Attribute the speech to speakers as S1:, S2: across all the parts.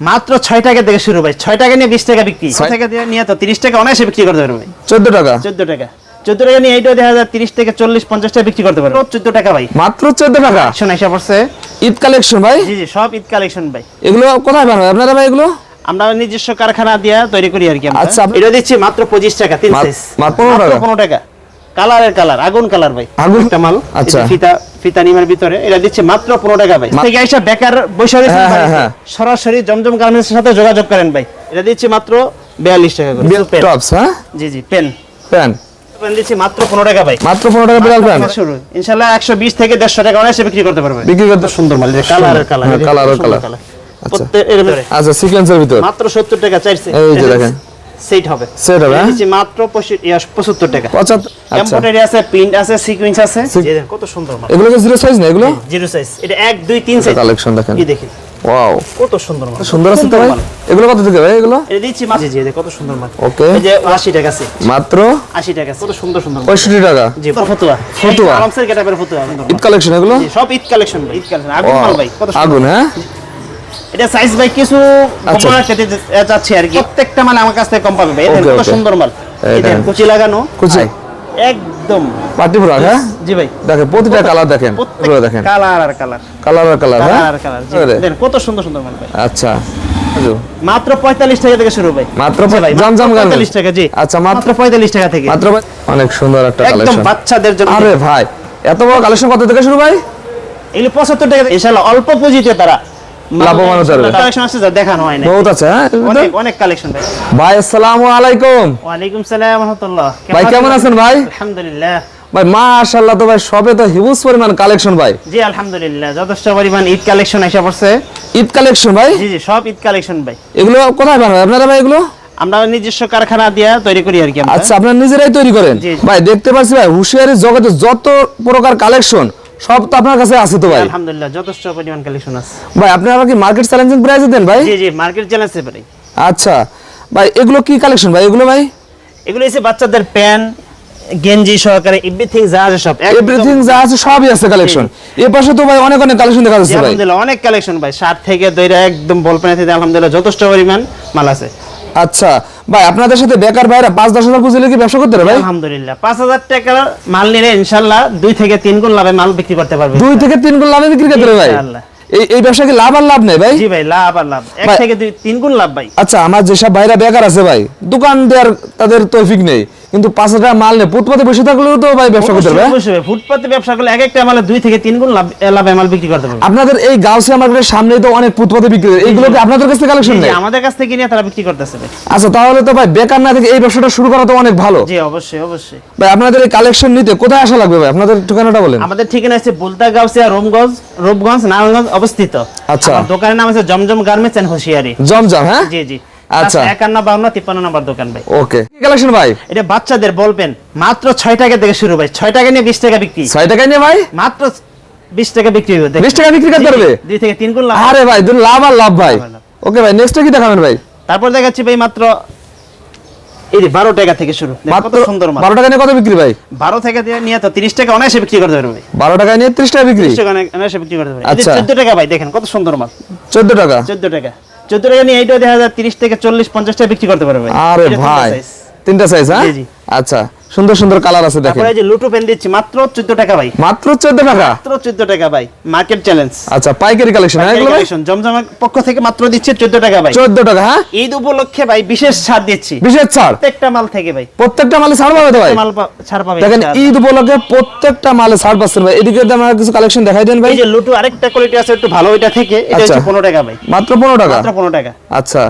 S1: মাত্র ছয় টাকা থেকে শুরু ভাই। ছয় টাকা নিয়ে বিশ টাকা বিক্রি।
S2: ছয়-
S1: টাকা দিয়ে নিয়ে তো তিরিশ টাকা অনায়াসে বিক্রি করতে পারবে ভাই।
S2: চোদ্দ টাকা?
S1: চোদ্দ টাকা। চোদ্দ টাকা নিয়ে এইটা দেখা যায় তিরিশ থেকে চল্লিশ পঞ্চাশ টাকা বিক্রি করতে পারবে। চোদ্দ টাকা ভাই।
S2: মাত্র চোদ্দ টাকা?
S1: শোনা পড়ছে।
S2: ঈদ কালেকশন ভাই?
S1: জি জি সব ঈদ কালেকশন ভাই।
S2: এগুলো কোথায় বানাবে আপনারা ভাই এগুলো?
S1: আমরা নিজস্ব কারখানা দিয়ে তৈরি করি আর কি।
S2: আচ্ছা,
S1: এটা দিচ্ছি মাত্র পঁচিশ টাকা তিন
S2: মাত্র 15 টাকা?
S1: পনেরো টাকা। কালারের কালার আগুন কালার ভাই।
S2: আগুন?
S1: মাল
S2: আচ্ছা।
S1: ফিতা ফিতা নিমের ভিতরে এটা দিচ্ছে মাত্র পনেরো টাকা ভাই। থেকে আইসা বেকার রয়েছেন
S2: হ্যাঁ, হ্যাঁ, হ্যাঁ।
S1: সরাসরি জমজম গার্মেন্টসের সাথে যোগাযোগ করেন ভাই। এটা দিচ্ছি মাত্র বিয়াল্লিশ টাকা করে।
S2: টপস হ্যাঁ?
S1: জি জি পেন পেন দিচ্ছি মাত্র পনেরো টাকা ভাই।
S2: মাত্র পনেরো টাকা বিড়াল প্যান
S1: শুরু ইনশাল্লাহ একশো বিশ থেকে দেড়শো টাকা অনায়াসে বিক্রি করতে পারবে।
S2: বিক্রি করতে
S1: সুন্দর মাল কালারের কালার
S2: কালারের কালার। আচ্ছা। সিকোয়েন্সের ভিতর।
S1: মাত্র সত্তর টাকা চাইছে।
S2: এই যে দেখেন।
S1: সেট হবে।
S2: Set হবে, হ্যাঁ?
S1: দিচ্ছি মাত্র পঁচাত্তর টাকা।
S2: পঁচাত্তর আচ্ছা।
S1: এমব্রয়ডারি আছে প্রিন্ট আছে সিকোয়েন্স আছে। দেখেন কত সুন্দর মাল।
S2: এগুলো জিরো সাইজ না এগুলো?
S1: জিরো সাইজ এটা এক দুই তিন সাইজ
S2: কালেকশন দেখেন।
S1: কি দেখেন।
S2: ওয়াও
S1: কত সুন্দর মাল।
S2: সুন্দর আছে তো ভাই? এগুলো কত থেকে ভাই এগুলো?
S1: এটা দিচ্ছি মাছ জি কত সুন্দর মাল।
S2: Okay.
S1: এই যে 80 টাকা আছে।
S2: মাত্র?
S1: 80 টাকা কত সুন্দর সুন্দর মাল।
S2: পঁয়ষট্টি টাকা?
S1: জি ফতুয়া।
S2: ফতুয়া।
S1: আরামসের গেটাপের ফতুয়া
S2: ঈদ কালেকশন এগুলো?
S1: সব ঈদ কালেকশন ঈদ কালেকশন আগুন মাল ভাই কত
S2: আগুন হ্যাঁ?
S1: এটা সাইজ ভাই কিছু
S2: আচ্ছা।
S1: চাচ্ছি আর কি। প্রত্যেকটা মাল আমার কাছ থেকে কম পাবে ভাই। কত সুন্দর মাল। দেখেন। কুচি লাগানো।
S2: কুচি।
S1: একদম।
S2: হ্যাঁ?
S1: জি ভাই।
S2: দেখেন প্রতিটা কালার দেখেন। এগুলো দেখেন।
S1: কালার আর কালার।
S2: কালার আর কালার হ্যাঁ?
S1: কালার আর কালার। দেখেন কত সুন্দর সুন্দর মাল ভাই।
S2: আচ্ছা।
S1: মাত্র 45 টাকা থেকে শুরু ভাই।
S2: মাত্র
S1: জি ভাই 45 টাকা জি।
S2: আচ্ছা মাত্র
S1: মাত্র 45 টাকা থেকে।
S2: মাত্র অনেক সুন্দর একটা
S1: একদম
S2: কালেকশন
S1: বাচ্চাদের জন্য।
S2: আরে ভাই এত বড় কালেকশন কত থেকে শুরু ভাই?
S1: এগুলো 75 টাকা ইনশাআল্লাহ অল্প পুঁজিতে তারা
S2: লাভবান হতে পারবে।
S1: কালেকশন আছে যা দেখানো হয় না
S2: বহুত আছে হ্যাঁ?
S1: অনেক অনেক কালেকশন ভাই।
S2: ভাই আসসালামু আলাইকুম।
S1: ওয়ালাইকুম সালাম ওয়া রাহমাতুল্লাহ
S2: ভাই কেমন আছেন? ভাই?
S1: আলহামদুলিল্লাহ।
S2: ভাই মাশাআল্লাহ তো ভাই সবে তো হিউজ পরিমাণ কালেকশন ভাই।
S1: জি আলহামদুলিল্লাহ যথেষ্ট পরিমাণ ঈদ কালেকশন এসে পড়ছে।
S2: ঈদ কালেকশন ভাই?
S1: জি জি সব ঈদ কালেকশন ভাই।
S2: এগুলো কোথায় বানাবে আপনারা ভাই এগুলো?
S1: আমরা নিজস্ব কারখানা দিয়ে তৈরি করি আর কি
S2: আচ্ছা আপনারা নিজেরাই তৈরি করেন? ভাই দেখতে পাচ্ছি ভাই হুশিয়ারি জগতে যত প্রকার কালেকশন সব তো আপনার কাছে আছে তো ভাই।
S1: আলহামদুলিল্লাহ যথেষ্ট পরিমাণ কালেকশন আছে।
S2: ভাই আপনারা কি মার্কেট চ্যালেঞ্জিং প্রাইসে দেন ভাই।
S1: জি জি মার্কেট চ্যালেঞ্জ পারি
S2: আচ্ছা ভাই এগুলো কি কালেকশন ভাই? এগুলো ভাই?
S1: এগুলো হচ্ছে বাচ্চাদের প্যান্ট গেঞ্জি সহকারে এভরিথিং যা আছে সব
S2: এভরিথিং যা আছে সবই আছে কালেকশন এই পাশে তো ভাই অনেক অনেক কালেকশন দেখা যাচ্ছে ভাই।
S1: আলহামদুলিল্লাহ অনেক কালেকশন ভাই। শার্ট থেকে দইরা একদম বল পেন থেকে আলহামদুলিল্লাহ যথেষ্ট পরিমাণ মাল আছে।
S2: আচ্ছা ভাই আপনাদের সাথে বেকার ভাইরা পাঁচ দশ হাজার পুঁজিলে কি ব্যবসা করতে পারে ভাই?
S1: আলহামদুলিল্লাহ পাঁচ হাজার টাকার মাল নিলে ইনশাল্লাহ দুই থেকে তিন গুণ লাভে মাল বিক্রি করতে পারবে।
S2: দুই থেকে তিন গুণ লাভে বিক্রি করতে পারবে ভাই। এই এই ব্যবসা কি লাভ আর লাভ নেই ভাই?
S1: জি ভাই লাভ আর লাভ। এক থেকে দুই তিন গুণ লাভ ভাই।
S2: আচ্ছা আমার যেসব ভাইরা বেকার আছে ভাই দোকান দেওয়ার তাদের তৌফিক নেই। কিন্তু পাঁচ হাজার টাকা মাল নেই ফুটপাতে বসে থাকলেও তো ভাই ব্যবসা করতে পারবে
S1: ভাই। ফুটপাতে ব্যবসা করলে এক একটা মালে দুই থেকে তিন গুণ লাভ মাল বিক্রি করতে পারবে।
S2: আপনাদের এই গাউসিয়া মার্কেটের সামনেই তো অনেক ফুটপাতে বিক্রি হয় এইগুলো কি আপনাদের কাছে কালেকশন
S1: জি,
S2: নেই?
S1: আমাদের কাছ থেকে নিয়ে তারা বিক্রি করতেছে
S2: আচ্ছা তাহলে তো ভাই বেকার না থেকে এই ব্যবসাটা শুরু করা তো অনেক ভালো।
S1: জি অবশ্যই অবশ্যই।
S2: ভাই আপনাদের এই কালেকশন নিতে কোথায় আসা লাগবে ভাই? আপনাদের ঠিকানাটা বলেন।
S1: আমাদের ঠিকানা আছে বুলতা গাউসিয়া রোমগঞ্জ রূপগঞ্জ নারায়ণগঞ্জ অবস্থিত।
S2: আচ্ছা।
S1: দোকানের নাম আছে জমজম গার্মেন্টস এন্ড হুশিয়ারি।
S2: জমজম হ্যাঁ?
S1: জি জি।
S2: আচ্ছা।
S1: একান্ন বাউন্ন তিপ্পান্ন নম্বর দোকান ভাই।
S2: ওকে। কি কালেকশন ভাই?
S1: এটা বাচ্চাদের বলবেন মাত্র ছয় টাকা থেকে শুরু ভাই। ছয় টাকা নিয়ে বিশ টাকা বিক্রি।
S2: ছয় টাকায় নিয়ে ভাই?
S1: মাত্র বিশ টাকা বিক্রি হবে দেখেন।
S2: বিশ টাকা বিক্রি করতে
S1: জি, জি,
S2: পারবে?
S1: দুই থেকে তিন গুণ লাভ।
S2: আরে ভাই দুটো লাভ আর লাভ ভাই।
S1: লাভ আর লাভ।
S2: ওকে ভাই নেক্সট কি দেখাবেন ভাই?
S1: তারপর দেখাচ্ছি ভাই মাত্র এই যে বারো টাকা থেকে শুরু। কত সুন্দর মাল।
S2: বারো টাকা নিয়ে কত বিক্রি ভাই?
S1: বারো থেকে দিয়ে নিয়ে তো তিরিশ টাকা অনায়াসে বিক্রি করতে পারবে ভাই।
S2: বারো টাকায় নিয়ে ত্রিশ টাকা বিক্রি?
S1: তিরিশ টাকা অনায়াসে বিক্রি করতে পারবে।
S2: আচ্ছা।
S1: চোদ্দ টাকা ভাই দেখেন কত সুন্দর মাল।
S2: চোদ্দ টাকা।
S1: চোদ্দ টাকা। চোদ্দ টাকা নিয়ে এইটা দেখা যায় তিরিশ থেকে চল্লিশ পঞ্চাশ টাকা বিক্রি করতে পারবে।
S2: আরে
S1: তিনটা
S2: ভাই তিনটা সাইজ হ্যাঁ। আচ্ছা। সুন্দর সুন্দর কালার আছে দেখেন।
S1: এই যে লুটু পেন দিচ্ছি মাত্র চোদ্দ টাকা ভাই।
S2: মাত্র চোদ্দ টাকা?
S1: মাত্র চোদ্দ টাকা ভাই মার্কেট চ্যালেঞ্জ
S2: আচ্ছা পাইকারি কালেকশন হ্যাঁ এগুলো ভাই?
S1: জমজমের পক্ষ থেকে মাত্র দিচ্ছে চোদ্দ টাকা ভাই।
S2: চোদ্দ টাকা হ্যাঁ?
S1: ঈদ উপলক্ষে ভাই বিশেষ ছাড় দিচ্ছি।
S2: বিশেষ ছাড়?
S1: প্রত্যেকটা মাল থেকে ভাই।
S2: প্রত্যেকটা মালে ছাড় পাবে তো ভাই?
S1: মাল ছাড় পাবে
S2: দেখেন। ঈদ উপলক্ষে প্রত্যেকটা মালে ছাড় পাচ্ছেন ভাই। এদিকে আমার কিছু কালেকশন দেখাই দেন ভাই।
S1: এই যে লুটু আরেকটা কোয়ালিটি আছে একটু ভালো ওইটা থেকে এটা
S2: আচ্ছা।
S1: হচ্ছে পনেরো টাকা ভাই।
S2: মাত্র পনেরো টাকা?
S1: মাত্র পনেরো টাকা।
S2: আচ্ছা।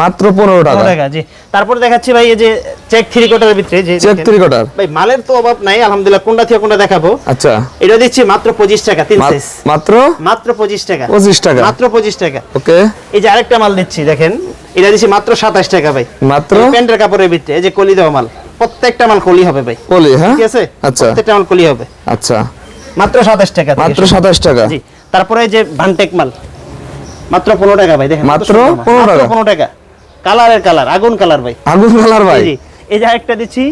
S2: মাত্র পনেরো টাকা।
S1: টাকা জি। তারপর দেখাচ্ছি ভাই এই যে চেক থ্রি কোটার ভিতরে যে
S2: চেক থ্রি কোটার
S1: ভাই মালের তো অভাব নাই আলহামদুলিল্লাহ। কোনটা থেকে কোনটা দেখাবো?
S2: আচ্ছা।
S1: এটা দিচ্ছি মাত্র পঁচিশ টাকা তিন সাইজ
S2: মাত্র?
S1: মাত্র পঁচিশ টাকা।
S2: পঁচিশ টাকা।
S1: মাত্র পঁচিশ টাকা।
S2: ওকে।
S1: এই যে আরেকটা মাল দিচ্ছি দেখেন। এটা দিচ্ছি মাত্র সাতাশ টাকা ভাই।
S2: মাত্র?
S1: প্যান্টের কাপড়ের ভিতরে এই যে কলি দেওয়া মাল। প্রত্যেকটা মাল কলি হবে ভাই।
S2: কলি হ্যাঁ?
S1: ঠিক আছে?
S2: আচ্ছা।
S1: প্রত্যেকটা মাল কলি হবে।
S2: আচ্ছা।
S1: মাত্র সাতাশ টাকা
S2: মাত্র
S1: শুরু।
S2: সাতাশ টাকা।
S1: জি। তারপরে এই যে ভানটেক মাল। মাত্র পনেরো টাকা ভাই দেখেন।
S2: মাত্র
S1: সুন্দর মাল।
S2: 15 টাকা।
S1: পনেরো টাকা। কালারের কালার আগুন কালার ভাই।
S2: আগুন কালার ভাই।
S1: এই যে, যে দিচ্ছি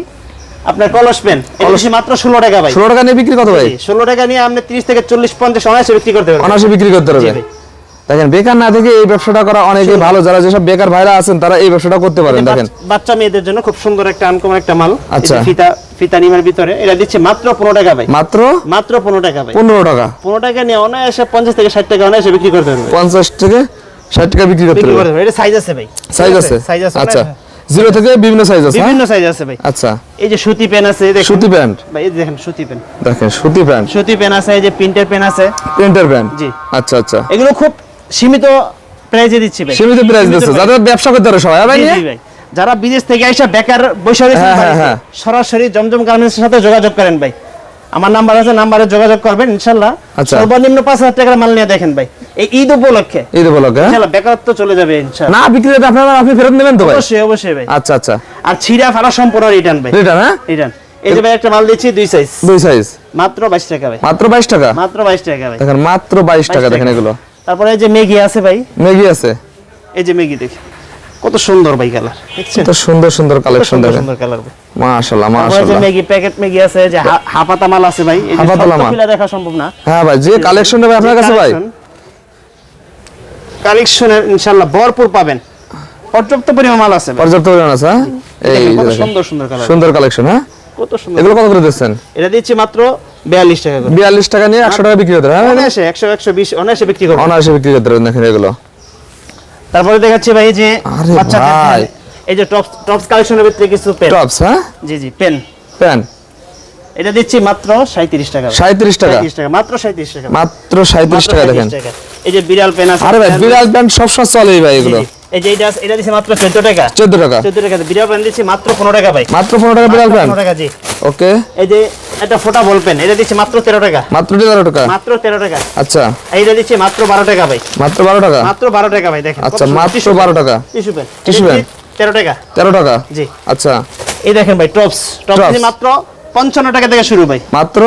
S1: আপনার কলস পেন এটা মাত্র ষোলো টাকা ভাই।
S2: ষোলো টাকা নিয়ে বিক্রি কত ভাই?
S1: ষোলো টাকা নিয়ে আপনি তিরিশ থেকে চল্লিশ পঞ্চাশ অনায়াসে বিক্রি করতে পারবেন।
S2: অনাসে বিক্রি করতে
S1: জি
S2: পারবে
S1: ভাই।
S2: দেখেন বেকার না থেকে এই ব্যবসাটা করা অনেকেই ভালো। যারা যেসব বেকার ভাইরা আছেন তারা এই ব্যবসাটা করতে পারেন দেখেন।
S1: বাচ্চা মেয়েদের জন্য খুব সুন্দর একটা আনকমন একটা মাল।
S2: আচ্ছা।
S1: ফিতা ফিতা নিমের ভিতরে এটা দিচ্ছে মাত্র পনেরো টাকা ভাই।
S2: মাত্র?
S1: মাত্র পনেরো টাকা ভাই।
S2: পনেরো টাকা।
S1: পনেরো টাকা নিয়ে অনায়াসে পঞ্চাশ থেকে ষাট টাকা অনায়াসে বিক্রি করতে পারবে
S2: পঞ্চাশ থেকে ষাট টাকা বিক্রি করতে
S1: এটা সাইজ আছে ভাই।
S2: সাইজ আছে?
S1: সাইজ আছে।
S2: আচ্ছা। জিরো থেকে বিভিন্ন সাইজ আছে হ্যাঁ?
S1: বিভিন্ন সাইজ আছে ভাই।
S2: আচ্ছা।
S1: এই যে সুতি পেন আছে দেখুন।
S2: সুতি প্যান্ট?
S1: ভাই এই দেখেন সুতি পেন
S2: দেখেন সুতি প্যান্ট।
S1: সুতি পেন আছে এই যে প্রিন্টের পেন আছে।
S2: প্রিন্টার প্যান্ট
S1: জি।
S2: আচ্ছা আচ্ছা।
S1: এগুলো খুব সীমিত প্রাইজে দিচ্ছি ভাই।
S2: সীমিত প্রাইস দিচ্ছে। যাদের ব্যবসা করতে পারে সবাই হ্যাঁ ভাই
S1: জি, ভাই। যারা বিদেশ থেকে এসে বেকার বসে
S2: হ্যাঁ, হ্যাঁ, হ্যাঁ।
S1: সরাসরি জমজম গার্মেন্টসের সাথে যোগাযোগ করেন ভাই। আমার নাম্বার আছে নাম্বারে যোগাযোগ করবেন ইনশাল্লাহ।
S2: আচ্ছা।
S1: সর্বনিম্ন পাঁচ হাজার টাকার মাল নিয়ে দেখেন ভাই। এই ঈদ উপলক্ষে।
S2: তো বলো হ্যাঁ?
S1: বেকারত্ব চলে যাবে ইনশাল্লাহ।
S2: না বিক্রি হলে আপনারা আপনি ফেরত নেবেন তো ভাই?
S1: অবশ্যই অবশ্যই ভাই।
S2: আচ্ছা আচ্ছা।
S1: আর ছিঁড়া সম্পূর্ণ রিটার্ন ভাই।
S2: রিটার্ন হ্যাঁ?
S1: রিটার্ন এই যে ভাই একটা মাল দিচ্ছি দুই সাইজ
S2: দুই সাইজ
S1: মাত্র বাইশ টাকা ভাই।
S2: মাত্র বাইশ টাকা?
S1: মাত্র বাইশ টাকা ভাই।
S2: দেখেন মাত্র বাইশ টাকা দেখেন এগুলো।
S1: তারপরে এই যে ম্যাগি আছে ভাই।
S2: মেগি আছে?
S1: এই যে ম্যাগি দেখি। কত সুন্দর ভাই কালার দেখছেন?
S2: তো সুন্দর সুন্দর কালেকশন
S1: সুন্দর
S2: দেখেন।
S1: সুন্দর কালার ভাই।
S2: মাশাআল্লাহ
S1: যে
S2: মাশাআল্লাহ
S1: ম্যাগি প্যাকেট ম্যাগি আছে যে হাফাতা মাল আছে ভাই এই যে দেখা সম্ভব না।
S2: হ্যাঁ ভাই যে কালেকশন নেবে আপনার কাছে ভাই।
S1: কালেকশনের ইনশাআল্লাহ ভরপুর পাবেন। পর্যাপ্ত পরিমাণ মাল আছে
S2: পর্যাপ্ত পরিমাণ আছে হ্যাঁ? এই
S1: কত সুন্দর সুন্দর কালার
S2: সুন্দর কালেকশন হ্যাঁ?
S1: কত সুন্দর।
S2: এগুলো কত করে দিচ্ছেন?
S1: এটা দিচ্ছি মাত্র বিয়াল্লিশ টাকা করে।
S2: বিয়াল্লিশ টাকা নিয়ে একশো টাকা বিক্রি করতে হবে, হ্যাঁ?
S1: অনায়াসে একশো একশো বিশ অনায়াসে বিক্রি করব।
S2: অনায়াসে বিক্রি করতে দেখেন এগুলো।
S1: তারপরে দেখাচ্ছি ভাই এই যে বাচ্চাদের
S2: ভাই।
S1: এই যে টপস টপস কালেকশনের ভিতরে কিছু পেন
S2: টপস হ্যাঁ?
S1: জি জি পেন
S2: পেন
S1: এটা দিচ্ছি মাত্র সাঁত্রিশ টাকা ভাই।
S2: সাঁত্রিশ টাকা?
S1: 37 টাকা মাত্র সাঁত্রিশ টাকা।
S2: মাত্র সাঁত্রিশ
S1: মাত্র
S2: টাকা দেখেন।
S1: এই যে বিড়াল পেন আছে
S2: আরে ভাই
S1: বিড়াল
S2: পেন সব সবসময় চলে ভাই এগুলো।
S1: এই যে এটা এটা দিচ্ছে মাত্র চোদ্দ টাকা।
S2: চোদ্দ টাকা।
S1: চোদ্দ টাকা। বিড়াল পেন দিচ্ছি মাত্র পনেরো টাকা ভাই।
S2: মাত্র পনেরো টাকা বিড়াল প্যান্ট
S1: পনেরো টাকা জি।
S2: ওকে।
S1: এই যে একটা ফোটা বল পেন এটা দিচ্ছি মাত্র তেরো টাকা।
S2: মাত্র তেরো টাকা?
S1: মাত্র তেরো টাকা।
S2: আচ্ছা।
S1: এইটা মাত্র টাকা ভাই।
S2: মাত্র বারো টাকা?
S1: মাত্র বারো টাকা ভাই দেখেন।
S2: আচ্ছা মাত্র বারো টাকা।
S1: টিস্যু পেন টাকা।
S2: তেরো টাকা?
S1: জি।
S2: আচ্ছা।
S1: এই দেখেন ভাই টপস টপস মাত্র পঞ্চান্ন টাকা থেকে শুরু ভাই।
S2: মাত্র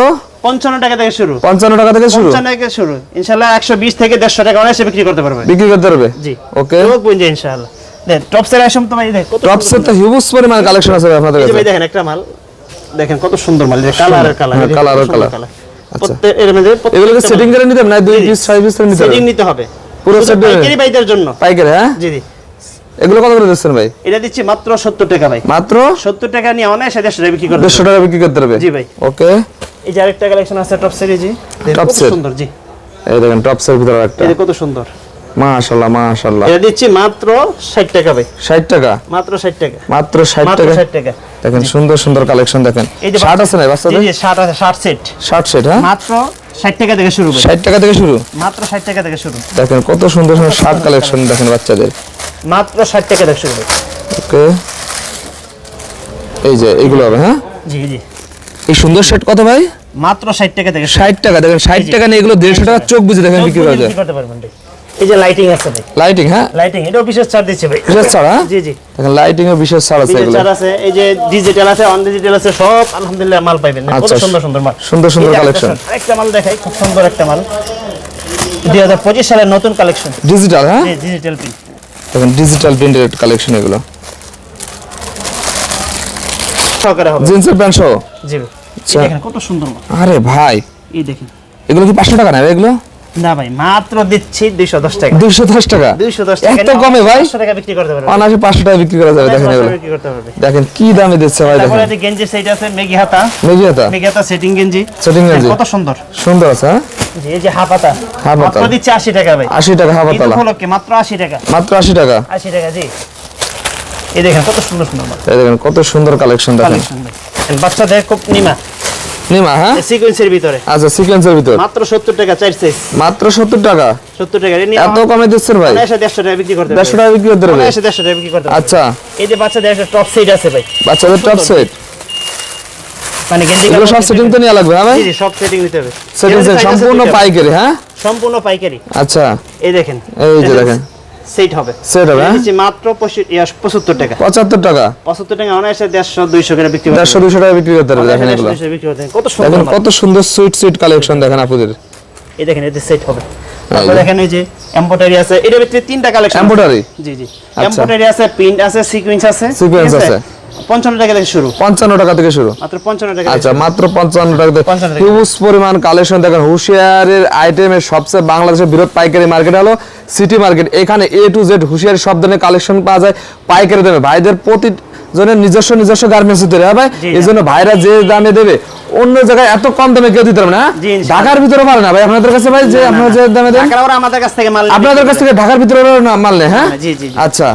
S1: পঞ্চান্ন টাকা থেকে শুরু।
S2: পঞ্চান্ন টাকা থেকে শুরু?
S1: পঞ্চান্ন থেকে শুরু। ইনশাল্লাহ একশো বিশ থেকে দেড়শো টাকা অনায়াসে বিক্রি করতে পারবে।
S2: বিক্রি করতে পারবে?
S1: জি।
S2: ওকে।
S1: লোক বুঝে ইনশাল্লাহ। দেখ টপসের আইসম তো ভাই দেখ কত
S2: টপসের তো হিউজ পরিমাণ কালেকশন আছে আপনাদের কাছে।
S1: ভাই দেখেন একটা মাল। দেখেন কত সুন্দর মাল। কালারের কালার
S2: আর colour। আচ্ছা।
S1: প্রত্যেক এর মধ্যে
S2: এগুলোকে সেটিং করে নিতে হবে না দুই
S1: জি, জি।
S2: পিস ছয় পিস নিতে
S1: সেটিং নিতে হবে।
S2: পুরো set
S1: পাইকারি বাইদের জন্য।
S2: পাইকারি হ্যাঁ?
S1: জি জি।
S2: এগুলো কত করে দিচ্ছেন ভাই?
S1: এটা দিচ্ছি মাত্র সত্তর টাকা ভাই।
S2: মাত্র?
S1: সত্তর টাকা নিয়ে অনায়াসে দেড়শো টাকা বিক্রি করতে
S2: টাকা বিক্রি করতে পারবে
S1: জি ভাই।
S2: ওকে।
S1: এই যে আরেকটা কালেকশন আছে টপ
S2: Top
S1: সুন্দর জি।
S2: এই দেখেন টপসের ভিতরে একটা
S1: যে কত সুন্দর।
S2: মাশাআল্লাহ মাশাআল্লাহ।
S1: এটা দিচ্ছি মাত্র ষাট টাকা ভাই।
S2: ষাট টাকা?
S1: মাত্র ষাট টাকা।
S2: মাত্র ষাট
S1: মাত্র
S2: টাকা?
S1: ষাট টাকা।
S2: দেখেন সুন্দর সুন্দর কালেকশন দেখেন। শার্ট আছে না বাচ্চাদের?
S1: জি শার্ট আছে শার্ট সেট
S2: শার্ট সেট হ্যাঁ?
S1: মাত্র ষাট টাকা থেকে শুরু ভাই।
S2: ষাট টাকা থেকে শুরু?
S1: মাত্র ষাট টাকা থেকে শুরু।
S2: দেখেন কত সুন্দর সুন্দর শার্ট কালেকশন দেখেন বাচ্চাদের।
S1: মাত্র ষাট টাকা থেকে শুরু
S2: ওকে। এই যে এইগুলো হবে হ্যাঁ?
S1: জি জি।
S2: এই সুন্দর শার্ট কত ভাই?
S1: মাত্র ষাট টাকা থেকে শুরু।
S2: ষাট টাকা দেখেন ষাট
S1: এই যে।
S2: টাকা নিয়ে এগুলো দেড়শো টাকা চোখ বুঝে দেখেন বিক্রি করা যায়।
S1: করতে পারবেন ভাই। এই যে লাইটিং আছে ভাই।
S2: লাইটিং হ্যাঁ?
S1: লাইটিং এটাও বিশেষ ছাড় দিচ্ছে ভাই।
S2: বিশেষ ছাড়, হ্যাঁ?
S1: জি জি।
S2: দেখেন লাইটিং এর বিশেষ ছাড় আছে এগুলো।
S1: ছাড় আছে। এই যে ডিজিটাল আছে অন ডিজিটাল আছে সব আলহামদুলিল্লাহ মাল পাইবেন। কত
S2: আচ্ছা,
S1: সুন্দর সুন্দর মাল।
S2: সুন্দর সুন্দর কালেকশন
S1: আরেকটা- মাল দেখাই খুব সুন্দর একটা মাল। দুই হাজার পঁচিশ সালের নতুন কালেকশন
S2: ডিজিটাল হ্যাঁ?
S1: ডিজিটাল পিন
S2: দেখেন ডিজিটাল প্রিন্টেড কালেকশন এগুলো। জিন্সের প্যান্ট সহ?
S1: জি।
S2: আচ্ছা।
S1: দেখেন কত সুন্দর
S2: আরে ভাই।
S1: এই দেখেন।
S2: এগুলো কি পাঁচশো টাকা নেবে এগুলো?
S1: না ভাই মাত্র দিচ্ছি দুইশো দশ টাকা।
S2: দুইশো দশ টাকা?
S1: দুইশো দশ টাকা
S2: এত কমে ভাই?
S1: পাঁচশো টাকা বিক্রি করতে পারবে।
S2: অনায়াসে পাঁচশো টাকা বিক্রি করা যাবে দেখেন এগুলো।
S1: বিক্রি করতে পারবে।
S2: দেখেন কি দামে দিচ্ছে ভাই
S1: তারপরে
S2: দেখেন
S1: যে গেঞ্জি সেট আছে মেগি হাতা।
S2: মেজি হাতা?
S1: মেগি হাতা সেটিং গেঞ্জি।
S2: Setting গেঞ্জি।
S1: কত সুন্দর।
S2: সুন্দর আছে হ্যাঁ?
S1: জি, এই যে হাফাতা।
S2: হাফ হাতা।
S1: মাত্র দিচ্ছে টাকা ভাই।
S2: আশি টাকা হাফ
S1: উপলক্ষে মাত্র আশি টাকা।
S2: মাত্র আশি টাকা?
S1: আশি টাকা জি। এই দেখেন কত সুন্দর সুন্দর
S2: এই দেখেন কত সুন্দর কালেকশন দেখেন।
S1: বাচ্চাদের খুব নিমা।
S2: নিমা হ্যাঁ?
S1: সিকোয়েন্সের ভিতরে।
S2: আচ্ছা সিকোয়েন্সের ভিতর।
S1: মাত্র সত্তর টাকা চার সাইজ
S2: মাত্র সত্তর টাকা?
S1: সত্তর টাকা এটা
S2: এত কমে দিচ্ছেন ভাই?
S1: এসে দেড়শো টাকা বিক্রি করতে
S2: দেড়শো টাকা বিক্রি করতে
S1: টাকা বিক্রি করতে
S2: আচ্ছা।
S1: এই যে বাচ্চাদের একটা টপ সেট আছে ভাই।
S2: বাচ্চাদের টপ সেট
S1: মানে গেঞ্জি
S2: এগুলো সব সেটিং তো নেওয়া লাগবে হ্যাঁ ভাই?
S1: জি সব সেটিং নিতে হবে।
S2: সেটিং
S1: এর
S2: সম্পূর্ণ পাইকারি হ্যাঁ?
S1: সম্পূর্ণ পাইকারি।
S2: আচ্ছা।
S1: এই দেখেন
S2: এই যে দেখেন।
S1: সেট হবে।
S2: Set হবে, হ্যাঁ?
S1: মাত্র পঁয়ষট্টি- ইয়া, পঁচাত্তর টাকা।
S2: পঁচাত্তর টাকা?
S1: পঁচাত্তর টাকা অনায়াসে দেড়শো দুইশো করে বিক্রি করতে
S2: দেড়শো
S1: হবে।
S2: দুশো টাকা বিক্রি করতে পারবে দেখেন এগুলো।
S1: কত সুন্দর
S2: কত সুন্দর সুইট সুইট কালেকশন দেখেন আপুদের।
S1: এই দেখেন এতে সেট হবে। তারপর দেখেন এই যে এমব্রয়ডারি আছে এটার ভিতরে তিনটা কালেকশন
S2: Embroidery?
S1: জি জি।
S2: আচ্ছা।
S1: এমব্রয়ডারি আছে প্রিন্ট আছে সিকোয়েন্স আছে ঠিক
S2: আছে।
S1: পঞ্চান্ন টাকা থেকে শুরু।
S2: পঞ্চান্ন টাকা থেকে শুরু।
S1: মাত্র পঞ্চান্ন টাকা
S2: আচ্ছা মাত্র
S1: 55 টাকা।
S2: হিউজ পরিমাণ কালেকশন দেখেন হুশিয়ারের আইটেমের সবচেয়ে বাংলাদেশের বৃহৎ পাইকারি মার্কেট হলো সিটি মার্কেট এখানে এ টু জেড হুশিয়ারি সব ধরনের কালেকশন পাওয়া যায় পাইকারি দামে। ভাইদের প্রতি জনের নিজস্ব নিজস্ব গার্মেন্টস তৈরি হয় এই জন্য ভাইরা যে দামে দেবে অন্য জায়গায় এত কম দামে কেউ দিতে পারবে না ঢাকার ভিতরে পারে না ভাই আপনাদের কাছে ভাই যে আপনারা যে দামে দেন?
S1: আমাদের কাছ থেকে মাল
S2: আপনাদের কাছ থেকে ঢাকার ভিতরে না মাল নেই হ্যাঁ। আচ্ছা।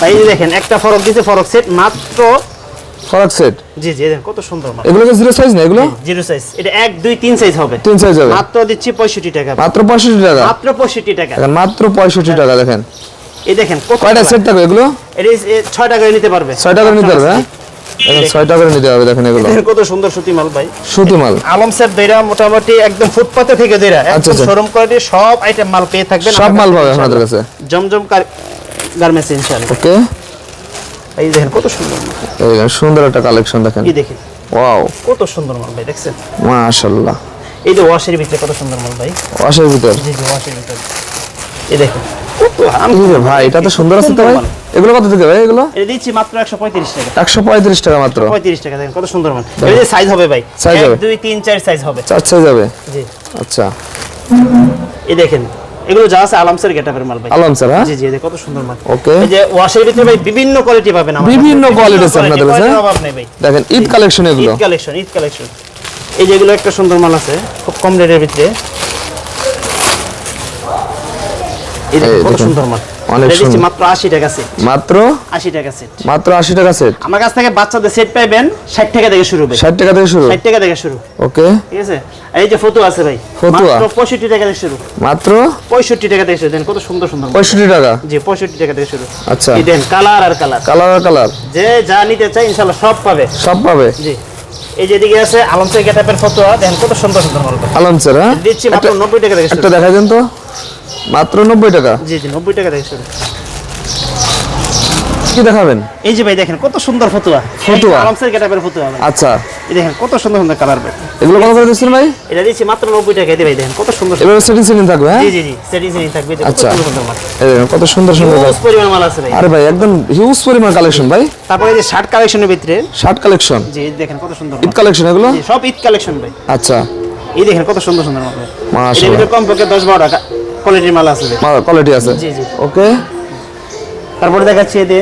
S1: ভাই দেখেন একটা ফরক দিছে ফরক সেট মাত্র
S2: ফরাক সেট
S1: জি জি দেখেন কত সুন্দর মাল
S2: এগুলো জিরো সাইজ না এগুলো?
S1: জিরো সাইজ এটা এক দুই তিন সাইজ হবে।
S2: তিন সাইজ হবে।
S1: মাত্র দিচ্ছি পঁয়ষট্টি টাকা।
S2: মাত্র পঁয়ষট্টি টাকা?
S1: মাত্র পঁয়ষট্টি টাকা।
S2: দেখেন মাত্র পঁয়ষট্টি টাকা দেখেন।
S1: এই দেখেন কত
S2: কয়টা সেট থাকবে এগুলো?
S1: এটা এই- এই টাকা নিতে পারবে।
S2: ছয় টাকা নিতে পারবে হ্যাঁ? নিতে হবে দেখেন এগুলো।
S1: কত সুন্দর সুতি মাল ভাই।
S2: সুতি মাল
S1: আলম স্যার দইরা মোটামুটি একদম ফুটপাতে থেকে দইরা একদম
S2: আচ্ছা।
S1: শোরুম কোয়ালিটি সব আইটেম মাল পেয়ে থাকবেন
S2: সব মাল পাবে আপনাদের কাছে।
S1: জমজম গার্মেন্টস ইনশাআল্লাহ
S2: ওকে।
S1: এই দেখেন কত সুন্দর
S2: এই সুন্দর একটা কালেকশন দেখেন।
S1: এই দেখেন।
S2: ওয়াও।
S1: কত সুন্দর মাল ভাই দেখছেন?
S2: মাশাআল্লাহ
S1: এই যে ওয়াশের ভিতরে কত সুন্দর মাল ভাই।
S2: ওয়াশের ভিতর?
S1: জি জি ওয়াশের ভিতরে। এই দেখেন কত আমি
S2: ভাই এটা তো সুন্দর আছে তো ভাই। এগুলো কত থেকে ভাই এগুলো?
S1: এটা দিচ্ছি মাত্র একশো পঁয়ত্রিশ টাকা।
S2: একশো পঁয়ত্রিশ টাকা মাত্র।
S1: পঁয়ত্রিশ টাকা দেখেন কত সুন্দর মাল। এই যে সাইজ হবে ভাই। এক
S2: হবে।
S1: দুই তিন চার সাইজ হবে।
S2: চার সাইজ
S1: জি।
S2: আচ্ছা।
S1: এই দেখেন এগুলো যা আছে আলামসের গেটআপের মাল ভাই।
S2: আলামসের হ্যাঁ?
S1: জি জি দেখো কত সুন্দর মাল।
S2: ওকে।
S1: এই যে ওয়াশের ভিতরে ভাই বিভিন্ন কোয়ালিটি পাবেন আমাদের
S2: বিভিন্ন কোয়ালিটি আছে আপনাদের কাছে?
S1: ভাই।
S2: দেখেন ঈদ কালেকশন এগুলো।
S1: ঈদ কালেকশন ঈদ কালেকশন এই যেগুলো একটা সুন্দর মাল আছে খুব কম রেটের ভিতরে। এই কত সুন্দর মাল।
S2: অনেক সুন্দর।
S1: মাত্র আশি টাকা সেট
S2: মাত্র?
S1: আশি টাকা সেট
S2: মাত্র আশি টাকা সেট
S1: আমার কাছ থেকে বাচ্চাদের সেট পাইবেন ষাট টাকা থেকে শুরু ভাই
S2: ষাট টাকা থেকে শুরু?
S1: ষাট টাকা থেকে শুরু।
S2: ওকে।
S1: ঠিক আছে? এই যে ফটো আছে ভাই।
S2: ফতুয়া?
S1: মাত্র পঁয়ষট্টি টাকা থেকে শুরু।
S2: মাত্র?
S1: পঁয়ষট্টি টাকা থেকে শুরু। দেন কত সুন্দর সুন্দর। মাল।
S2: পঁয়ষট্টি টাকা?
S1: জি পঁয়ষট্টি টাকা থেকে শুরু।
S2: আচ্ছা।
S1: এই দেন কালার আর কালার
S2: কালার আর কালার
S1: যে যা নিতে চাই ইনশাল্লাহ সব পাবে।
S2: সব পাবে?
S1: জি। এই যেদিকে আছে আলমসের ফটোয়া দেখেন কত সুন্দর সুন্দর মাল ভাই।
S2: আলম স্যার হ্যাঁ?
S1: দিচ্ছি মাত্র
S2: একটা-
S1: নব্বই টাকা থেকে
S2: একটা দেখা দেন তো। মাত্র নব্বই টাকা?
S1: জি জি নব্বই টাকা থেকে শুরু
S2: কি দেখাবেন?
S1: এই যে ভাই দেখেন কত সুন্দর ফতুয়া।
S2: ফতুয়া?
S1: আলমসের গেটাপের ফতুয়া ভাই।
S2: আচ্ছা।
S1: এই দেখেন কত সুন্দর সুন্দর কালার ভাই।
S2: এগুলো কত করে দিচ্ছেন ভাই?
S1: এটা দিচ্ছি মাত্র নব্বই টাকা দিয়ে ভাই দেখেন কত সুন্দর সুন্দর-
S2: এবার সেটিং সেটিং থাকবে হ্যাঁ?
S1: জি জি জি সেটিং সেটিং থাকবে
S2: আচ্ছা। এই দেখেন কত সুন্দর সুন্দর
S1: Huge পরিমাণ মাল আছে ভাই।
S2: আরে ভাই একদম হিউজ পরিমাণ কালেকশন ভাই।
S1: তারপরে এই যে শার্ট কালেকশনের ভিতরে।
S2: শার্ট কালেকশন
S1: জি এই দেখেন কত সুন্দর
S2: ঈদ কালেকশন এগুলো?
S1: জি, সব ঈদ কালেকশন ভাই।
S2: আচ্ছা।
S1: এই দেখেন কত সুন্দর সুন্দর মাল ভাই। এর
S2: মাশাআল্লাহ
S1: ভিতরে কমপক্ষে দশ বারো টাকা। কোয়ালিটির মাল আছে। ভাই
S2: কোয়ালিটি আছে।
S1: জি জি।
S2: ওকে।
S1: তারপরে দেখাচ্ছি যে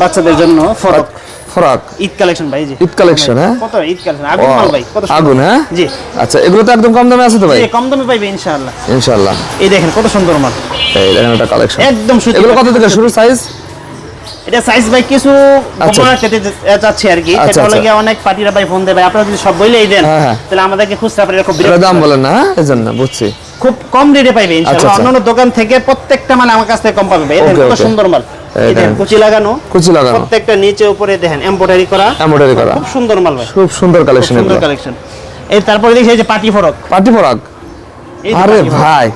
S1: বাচ্চাদের জন্য ফরক।
S2: ফরাক।
S1: ঈদ কালেকশন ভাই জি।
S2: ঈদ collection, হ্যাঁ?
S1: কত ঈদ কালেকশন? আগুন মাল ভাই কত।
S2: আগুন হ্যাঁ?
S1: জি।
S2: আচ্ছা এগুলো তো একদম কম দামে আছে তো ভাই?
S1: কম দামে পাইবে ইনশাআল্লাহ।
S2: ইনশাআল্লাহ।
S1: এই দেখেন কত সুন্দর মাল।
S2: এই দেখেন একটা কালেকশন
S1: একদম সুতি
S2: এগুলো কত থেকে শুরু সাইজ
S1: এটা সাইজ ভাই কিছু
S2: আচ্ছা।
S1: কমার খেতে চাচ্ছি আর কি।
S2: আচ্ছা,
S1: সেটা হলো
S2: আচ্ছা।
S1: গিয়ে অনেক পার্টিরা ভাই ফোন দেবে আপনারা যদি সব বইলেই দেন
S2: হ্যাঁ, হ্যাঁ।
S1: তাহলে আমাদেরকে খুচরা পারে খুব
S2: দাম বলেন না হ্যাঁ? বুঝছি।
S1: খুব কম রেটে পাইবে
S2: আচ্ছা,
S1: ইনশাআল্লাহ।
S2: আচ্ছা।
S1: অন্যান্য দোকান থেকে প্রত্যেকটা মাল আমার কাছ থেকে কম পাবে
S2: Okay,
S1: কত সুন্দর মাল। কুচি লাগানো।
S2: কুচি লাগানো।
S1: প্রত্যেকটা নিচে উপরে দেখেন এমব্রয়ডারি করা।
S2: এমব্রয়ডারি করা।
S1: খুব সুন্দর মাল ভাই।
S2: খুব সুন্দর কালেকশন
S1: সুন্দর কালেকশন এই তারপরে দেখি এই যে পার্টি ফরক।
S2: Party frock? আরে ভাই।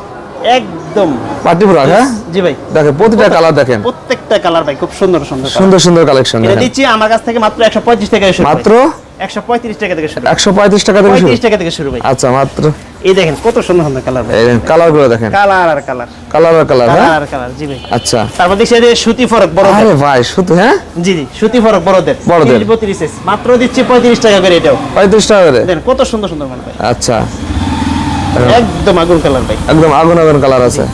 S1: একদম।
S2: পার্টি ফরাক হ্যাঁ?
S1: জি ভাই।
S2: দেখেন প্রতিটা কালার দেখেন।
S1: প্রত্যেকটা কালার ভাই খুব সুন্দর সুন্দর
S2: সুন্দর সুন্দর কালেকশন
S1: এটা দিচ্ছি আমার কাছ থেকে মাত্র একশো পঁয়ত্রিশ টাকা শুরু
S2: মাত্র?
S1: একশো পঁয়ত্রিশ টাকা থেকে শুরু।
S2: একশো পঁয়ত্রিশ টাকা থেকে শুরু।
S1: পঁয়ত্রিশ টাকা থেকে শুরু ভাই।
S2: আচ্ছা মাত্র
S1: এই দেখেন কত সুন্দর সুন্দর কালার ভাই।
S2: এই কালারগুলো দেখেন।
S1: কালার আর কালার
S2: কালার আর কালার হ্যাঁ?
S1: কালার আর কালার জি ভাই।
S2: আচ্ছা।
S1: তারপর দেখছি যে সুতি ফরক বড়দের।
S2: আরে ভাই শুধু হ্যাঁ?
S1: জি জি সুতি ফরক বড়দের।
S2: বড়দের।
S1: 32 size। মাত্র দিচ্ছি পঁয়ত্রিশ টাকা করে এটাও।
S2: পঁয়ত্রিশ টাকা করে?
S1: দেখেন কত সুন্দর সুন্দর মাল ভাই।
S2: আচ্ছা।
S1: একদম আগুন কালার ভাই।
S2: একদম আগুন আগুন কালার আছে।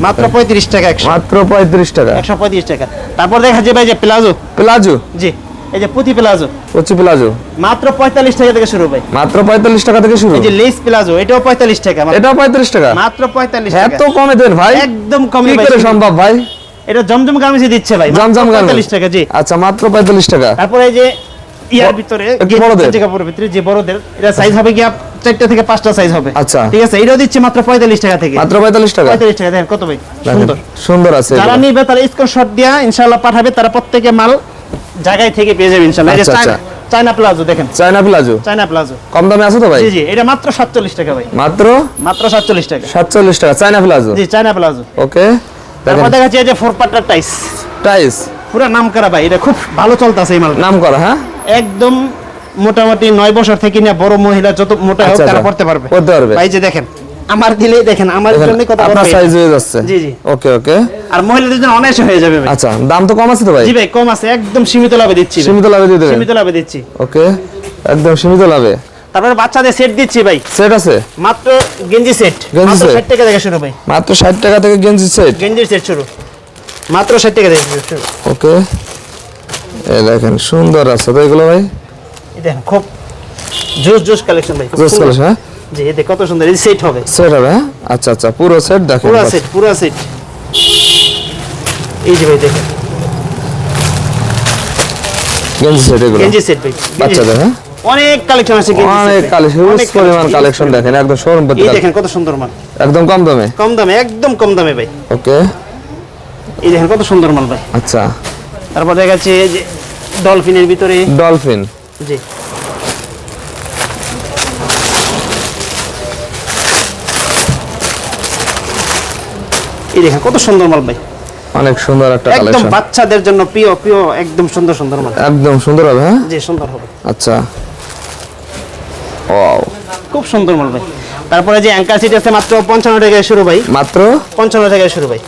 S1: মাত্র পঁয়ত্রিশ টাকা একশো।
S2: মাত্র পঁয়ত্রিশ টাকা।
S1: একশো পঁয়ত্রিশ টাকা। তারপর দেখা যায় ভাই যে প্লাজো
S2: প্লাজো
S1: জি। এই যে পুঁতি প্লাজো।
S2: প্লাজো।
S1: মাত্র পঁয়তাল্লিশ টাকা থেকে শুরু ভাই।
S2: মাত্র পঁয়তাল্লিশ টাকা থেকে শুরু।
S1: এই যে লেস প্লাজো এটাও পঁয়তাল্লিশ টাকা মাত্র-
S2: এটাও পঁয়ত্রিশ টাকা?
S1: মাত্র পঁয়তাল্লিশ
S2: এত কমে দেন ভাই?
S1: একদম কমে
S2: কি করে সম্ভব ভাই?
S1: এটা জমজম দিচ্ছে ভাই
S2: জমজম গার্মেন্টস।
S1: পঁয়তাল্লিশ টাকা জি।
S2: আচ্ছা মাত্র পঁয়তাল্লিশ টাকা।
S1: তারপরে এই যে ইয়ার ভিতরে
S2: বড়দের।
S1: গেঞ্জি কাপড়ের ভিতরে যে বড়দের এটা সাইজ হবে কি আপ- চারটা থেকে পাঁচটা সাইজ হবে।
S2: আচ্ছা।
S1: ঠিক আছে এটাও দিচ্ছে মাত্র পঁয়তাল্লিশ টাকা থেকে।
S2: মাত্র পঁয়তাল্লিশ টাকা?
S1: পঁয়তাল্লিশ টাকা দেখেন কত ভাই সুন্দর।
S2: সুন্দর আছে
S1: যারা নিবে তারা স্ক্রিনশট দিয়া ইনশাআল্লাহ পাঠাবে তারা প্রত্যেকে মাল জায়গায় থেকে পেয়ে যাবে ইনশাআল্লাহ যে
S2: আচ্ছা,
S1: চায়না প্লাজো দেখেন।
S2: China palazzo?
S1: China palazzo.
S2: কম দামে আছে তো ভাই?
S1: জি জি এটা মাত্র সাতচল্লিশ টাকা ভাই।
S2: মাত্র?
S1: মাত্র সাতচল্লিশ টাকা।
S2: সাতচল্লিশ টাকা। China palazzo?
S1: জি চায়না প্লাজো।
S2: ওকে। দেখেন
S1: তারপর দেখা যাচ্ছে এই যে ফোর পার্টার টাইস
S2: টাইস
S1: পুরো নাম করা ভাই এটা খুব ভালো চলতেছে এই মাল
S2: নাম করা হ্যাঁ?
S1: একদম মোটামুটি নয় বছর থেকে নিয়ে বড় মহিলা যত মোটা হোক
S2: আচ্ছা,
S1: তারা
S2: আচ্ছা।
S1: পড়তে পারবে।
S2: পড়তে পারবে।
S1: ভাই যে দেখেন আমার দিলেই দেখেন আমার জন্য কত
S2: আপনার সাইজ হয়ে যাচ্ছে।
S1: জি, জি।
S2: ওকে ওকে।
S1: আর মহিলাদের জন্য অনায়াসে হয়ে যাবে ভাই।
S2: আচ্ছা দাম তো কম আছে তো ভাই?
S1: জি ভাই কম আছে একদম সীমিত লাভে দিচ্ছি
S2: সীমিত লাভে দিয়ে দেবেন
S1: সীমিত লাভে দিচ্ছি।
S2: ওকে একদম সীমিত লাভে।
S1: তারপরে বাচ্চাদের সেট দিচ্ছি ভাই।
S2: সেট আছে?
S1: মাত্র গেঞ্জি সেট
S2: গেঞ্জি
S1: মাত্র
S2: set?
S1: ষাট টাকা থেকে শুরু ভাই।
S2: মাত্র ষাট টাকা থেকে গেঞ্জি সেট
S1: গেঞ্জির সেট শুরু। মাত্র ষাট টাকা থেকে শুরু।
S2: ওকে। এই দেখেন সুন্দর আছে তো এগুলো ভাই?
S1: এই দেখেন খুব জোস জোস কালেকশন ভাই
S2: জোস কালেকশন হ্যাঁ?
S1: এই দেখ কত সুন্দর এই সেট হবে।
S2: সেট হবে হ্যাঁ? আচ্ছা আচ্ছা পুরো সেট দেখেন
S1: পুরো সেট পুরো সেট এই যে ভাই দেখেন।
S2: গেঞ্জি সেট এগুলো।
S1: গেঞ্জি সেট ভাই গেঞ্জি
S2: বাচ্চাদের হ্যাঁ?
S1: অনেক কালেকশন আছে
S2: অনেক কালেকশন
S1: অনেক
S2: পরিমাণ কালেকশন দেখেন একদম শোরুম।
S1: এই দেখেন কত সুন্দর মাল।
S2: একদম কম দামে?
S1: কম দামে একদম কম দামে ভাই।
S2: ওকে।
S1: এই দেখেন কত সুন্দর মাল ভাই।
S2: আচ্ছা।
S1: তারপর দেখা যাচ্ছে এই যে ডলফিনের ভিতরে।
S2: ডলফিন
S1: জি। এই দেখেন? কত সুন্দর মাল ভাই।
S2: অনেক সুন্দর একটা
S1: একদম বাচ্চাদের জন্য প্রিয় প্রিয় একদম সুন্দর সুন্দর মাল।
S2: একদম সুন্দর হবে হ্যাঁ?
S1: জি সুন্দর হবে।
S2: আচ্ছা। ওয়াও।
S1: খুব সুন্দর মাল ভাই। তারপরে যে অ্যাঙ্কার সিট আছে মাত্র পঞ্চান্ন থেকে শুরু ভাই।
S2: মাত্র?
S1: পঞ্চান্ন থেকে শুরু ভাই।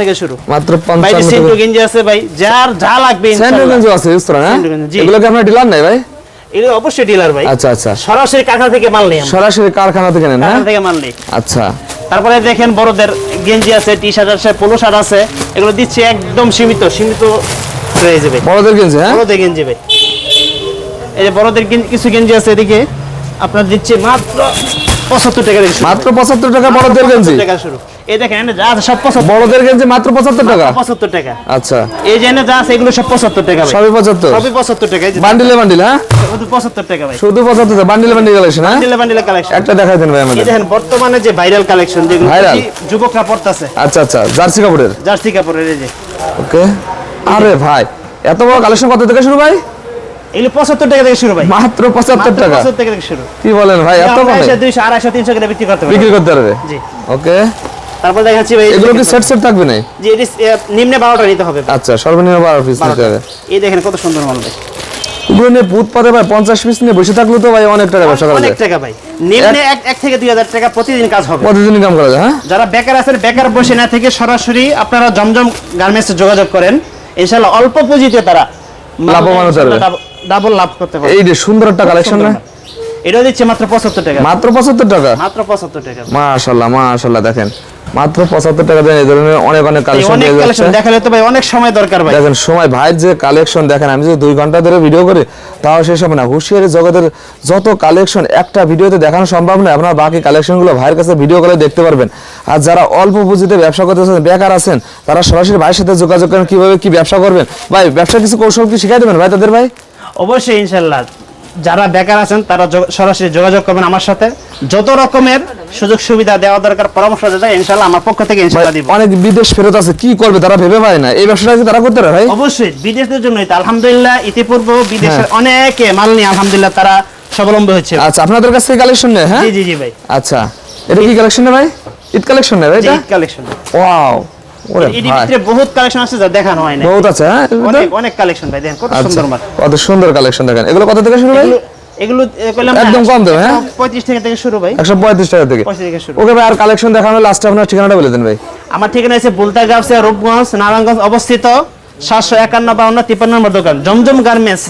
S1: থেকে শুরু।
S2: মাত্র
S1: ভাই
S2: পঞ্চান্ন
S1: সেন্টু
S2: থেকে
S1: গেঞ্জি আছে ভাই যার যা লাগবে
S2: গেঞ্জি আছে হ্যাঁ। এগুলো কি আপনার ডিলার নাই ভাই?
S1: অবশ্যই ডিলার ভাই।
S2: আচ্ছা আচ্ছা।
S1: সরাসরি কারখানা থেকে মাল নেই
S2: সরাসরি কারখানা থেকে নেন হ্যাঁ?
S1: থেকে মাল নেই।
S2: আচ্ছা।
S1: তারপরে দেখেন বড়দের গেঞ্জি আছে টি শার্ট আছে পোলো শার্ট আছে এগুলো দিচ্ছে একদম সীমিত সীমিত হয়ে যাবে
S2: বড়দের গেঞ্জি হ্যাঁ?
S1: বড়দের গেঞ্জি ভাই এই যে বড়দের কিছু গেঞ্জি আছে এদিকে আপনার দিচ্ছে মাত্র পঁচাত্তর টাকা
S2: মাত্র পঁচাত্তর টাকা বড়দের গেঞ্জি?
S1: 75 টাকা শুরু। এই দেখেন এখানে যা আছে সব পঁচাত্তর।
S2: বড়দের গেঞ্জি মাত্র পঁচাত্তর টাকা?
S1: পঁচাত্তর টাকা।
S2: আচ্ছা।
S1: এই যে এনে যা আছে এগুলো সব পঁচাত্তর টাকা ভাই।
S2: সবই পঁচাত্তর?
S1: সবই পঁচাত্তর টাকা এই যে
S2: বান্ডিলে বান্ডিল হ্যাঁ?
S1: শুধু পঁচাত্তর টাকা ভাই।
S2: শুধু পঁচাত্তর টাকা বান্ডিলে বান্ডিল কালেকশন হ্যাঁ?
S1: বান্ডিলে বান্ডিলে কালেকশন
S2: একটা দেখাই দেন ভাই
S1: এই দেখেন বর্তমানে যে ভাইরাল কালেকশন যেগুলো যুবকরা পড়তেছে।
S2: আচ্ছা আচ্ছা জার্সি কাপড়ের?
S1: জার্সি কাপড়ের এই যে।
S2: ওকে। আরে ভাই এত বড় কালেকশন কত থেকে শুরু ভাই?
S1: এগুলো পঁচাত্তর টাকা থেকে শুরু ভাই।
S2: মাত্র পঁচাত্তর
S1: মাত্র
S2: টাকা?
S1: 75 টাকা থেকে শুরু।
S2: কি বলেন ভাই এত কমে
S1: 200 আড়াইশো তিনশো করে বিক্রি করতে পারি
S2: বিক্রি করতে পারবে?
S1: জি।
S2: ওকে।
S1: তারপর দেখাচ্ছি ভাই
S2: এগুলো কি সেট সেট থাকবে না
S1: যে এটি নিম্নে বারোটা নিতে হবে।
S2: আচ্ছা সর্বনিম্ন বারো পিস নিতে হবে।
S1: এই দেখেন কত সুন্দর মাল ভাই।
S2: এগুলো নিয়ে পুত পাতে ভাই পঞ্চাশ পিস নিয়ে বসে থাকলেও তো ভাই অনেক টাকা ব্যবসা করা
S1: অনেক টাকা ভাই। নিম্নে এক এক থেকে দুই হাজার টাকা প্রতিদিন কাজ হবে।
S2: প্রতিদিন কাম করা যায় হ্যাঁ?
S1: যারা বেকার আছেন বেকার বসে না থেকে সরাসরি আপনারা জমজম গার্মেন্টসে যোগাযোগ করেন। ইনশাআল্লাহ অল্প পুঁজিতে তারা
S2: লাভবান পারবে।
S1: ডাবল লাভ করতে পারবে।
S2: এই যে সুন্দর একটা কালেকশন না?
S1: এটা দিচ্ছে মাত্র পঁচাত্তর টাকা।
S2: মাত্র পঁচাত্তর টাকা?
S1: মাত্র পঁচাত্তর টাকা।
S2: মাশাল্লাহ মাশাল্লাহ দেখেন। মাত্র পঁচাত্তর টাকা দেন এই ধরনের অনেক অনেক কালেকশন
S1: অনেক কালেকশন দেখালে তো ভাই অনেক সময় দরকার ভাই।
S2: দেখেন সময় ভাইয়ের যে কালেকশন দেখেন আমি যদি দুই ঘণ্টা ধরে ভিডিও করি তাও শেষ হবে না। হুঁশিয়ারি জগতের যত কালেকশন একটা ভিডিওতে দেখানো সম্ভব নয়। আপনার বাকি কালেকশনগুলো ভাইয়ের কাছে ভিডিও করে দেখতে পারবেন। আর যারা অল্প পুঁজিতে ব্যবসা করতেছেন বেকার আছেন তারা সরাসরি ভাইয়ের সাথে যোগাযোগ করেন কীভাবে কি ব্যবসা করবেন। ভাই ব্যবসা কিছু কৌশল কি শিখাই দেবেন ভাই তাদের ভাই?
S1: অবশ্যই ইনশাল্লাহ। যারা বেকার আছেন তারা সরাসরি যোগাযোগ করবেন আমার সাথে। যত রকমের সুযোগ সুবিধা দেওয়া দরকার পরামর্শ দেওয়া ইনশাল্লাহ আমার পক্ষ থেকে ইনশাল্লাহ দিব।
S2: অনেক বিদেশ ফেরত আছে কি করবে তারা ভেবে পায় না। এই ব্যবসাটা কি তারা করতে পারে ভাই?
S1: অবশ্যই বিদেশদের জন্যই তো আলহামদুলিল্লাহ ইতিপূর্বে বিদেশের
S2: হ্যাঁ।
S1: অনেকে মাল নিয়ে আলহামদুলিল্লাহ তারা স্বাবলম্বী হচ্ছে
S2: আচ্ছা আপনাদের কাছ থেকে কালেকশন নেই হ্যাঁ?
S1: জি জি জি ভাই।
S2: আচ্ছা এটা কি কালেকশন ভাই? ঈদ কালেকশন নেই ভাই এটা?
S1: কালেকশন
S2: ওয়াও ওরে
S1: এর
S2: ভাই।
S1: ভিতরে বহুত কালেকশন আছে যা দেখানো হয় না
S2: বহুত আছে হ্যাঁ
S1: অনেক অনেক কালেকশন ভাই দেখেন কত
S2: আচ্ছা
S1: সুন্দর মাল।
S2: কত সুন্দর কালেকশন দেখেন। এগুলো কত থেকে শুরু ভাই?
S1: এগুলো এগুলো এ, কইলাম না,
S2: একদম কম দামে, হ্যাঁ?
S1: পঁয়ত্রিশ টাকা থেকে শুরু ভাই।
S2: একশো পঁয়ত্রিশ টাকা থেকে।
S1: পঁয়ত্রিশ থেকে শুরু।
S2: ওকে ভাই আর কালেকশন দেখানো লাস্টে আপনার ঠিকানাটা বলে দেন ভাই।
S1: আমার ঠিকানা আছে বুলতাগাঁওসে রূপগঞ্জ নারায়ণগঞ্জ অবস্থিত সাতশো একান্ন বাউন্ন তিপ্পান্ন নম্বর দোকান জমজম গার্মেন্টস